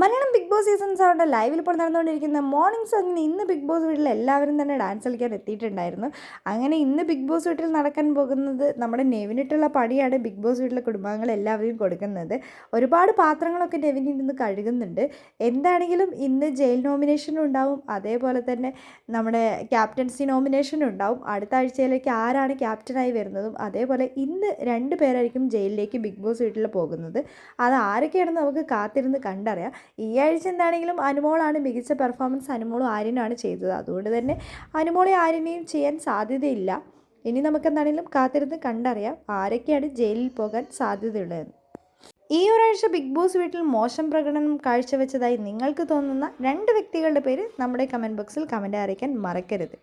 Malayalam Bigg Boss season സെവന്റെ ലൈവിൽ ഇപ്പോൾ നടന്നുകൊണ്ടിരിക്കുന്ന മോർണിംഗ് സോങ്ങിന് ഇന്ന് ബിഗ് ബോസ് വീട്ടിൽ എല്ലാവരും തന്നെ ഡാൻസ് കളിക്കാൻ എത്തിയിട്ടുണ്ടായിരുന്നു. അങ്ങനെ ഇന്ന് ബിഗ് ബോസ് വീട്ടിൽ നടക്കാൻ പോകുന്നത് നമ്മുടെ നെവിനിട്ടുള്ള പണിയാണ് ബിഗ് ബോസ് വീട്ടിലെ കുടുംബാംഗങ്ങൾ എല്ലാവരെയും കൊടുക്കുന്നത്. ഒരുപാട് പാത്രങ്ങളൊക്കെ നെവിൻ ഇന്ന് കഴുകുന്നുണ്ട്. എന്താണെങ്കിലും ഇന്ന് ജയിൽ നോമിനേഷൻ ഉണ്ടാവും. അതേപോലെ തന്നെ നമ്മുടെ ക്യാപ്റ്റൻസി നോമിനേഷൻ ഉണ്ടാവും. അടുത്ത ആഴ്ചയിലേക്ക് ആരാണ് ക്യാപ്റ്റനായി വരുന്നതും അതേപോലെ ഇന്ന് രണ്ട് പേരായിരിക്കും ജയിലിലേക്ക് ബിഗ് ബോസ് വീട്ടിൽ പോകുന്നത്. അത് ആരൊക്കെയാണെന്ന് നമുക്ക് കാത്തിരുന്ന് കണ്ടറിയാം. ഈ ആഴ്ച എന്താണെങ്കിലും അനുമോളാണ് മികച്ച പെർഫോമൻസ് അനുമോളും ആര്യനാണ് ചെയ്തത്. അതുകൊണ്ട് തന്നെ അനുമോളെ ആര്യനെയും ചെയ്യാൻ സാധ്യതയില്ല. ഇനി നമുക്ക് എന്താണെങ്കിലും കാത്തിരുന്ന് കണ്ടറിയാം ആരൊക്കെയാണ് ജയിലിൽ പോകാൻ സാധ്യതയുള്ളതെന്ന് ഈ ഒരാഴ്ച ബിഗ് ബോസ് വീട്ടിൽ മോശം പ്രകടനം കാഴ്ചവെച്ചതായി നിങ്ങൾക്ക് തോന്നുന്ന രണ്ട് വ്യക്തികളുടെ പേര് നമ്മുടെ കമന്റ് ബോക്സിൽ കമന്റ് അറിയിക്കാൻ മറക്കരുത്.